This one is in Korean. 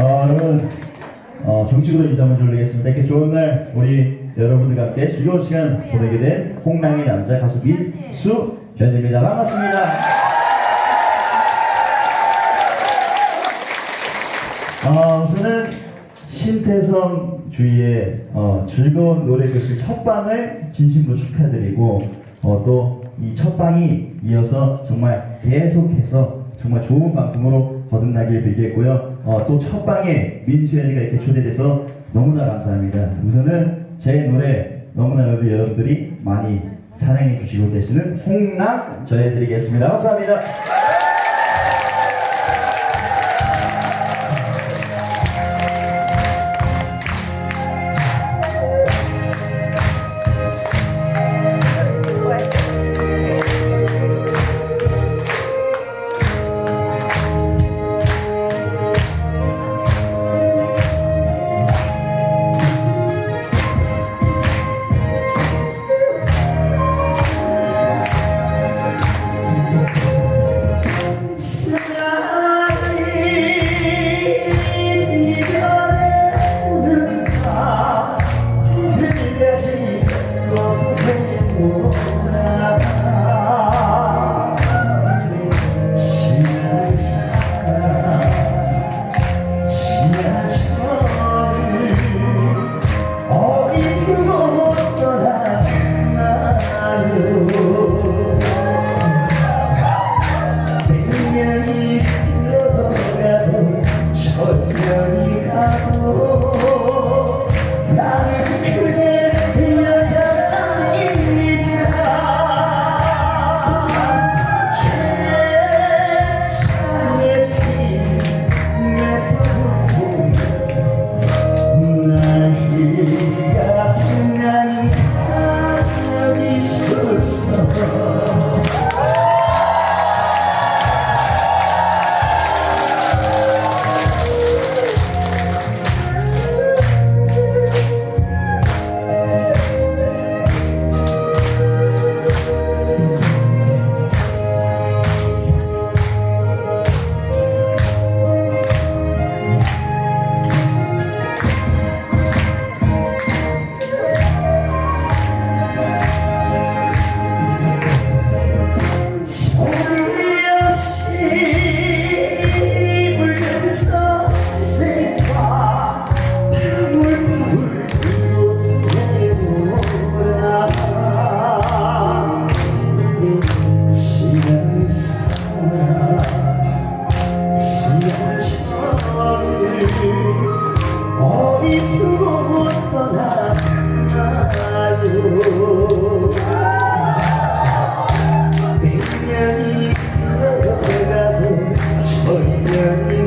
어, 여러분 어, 정식으로 인사 먼저 올리겠습니다. 이렇게 좋은 날 우리 여러분들과 함께 즐거운 시간 보내게 된 홍랑의 남자 가수 민수 현입니다. 반갑습니다. 어, 우선은 신태성 주의의 어, 즐거운 노래 교실 첫 방을 진심으로 축하드리고 어, 또이 첫 방이 이어서 정말 계속해서 정말 좋은 방송으로 거듭나길 빌겠고요. 어, 또 첫 방에 민수연이가 이렇게 초대돼서 너무나 감사합니다. 우선은 제 노래 너무나 여러분- 여러분들이 많이 사랑해 주시고 계시는 홍랑 전해드리겠습니다. 감사합니다. here.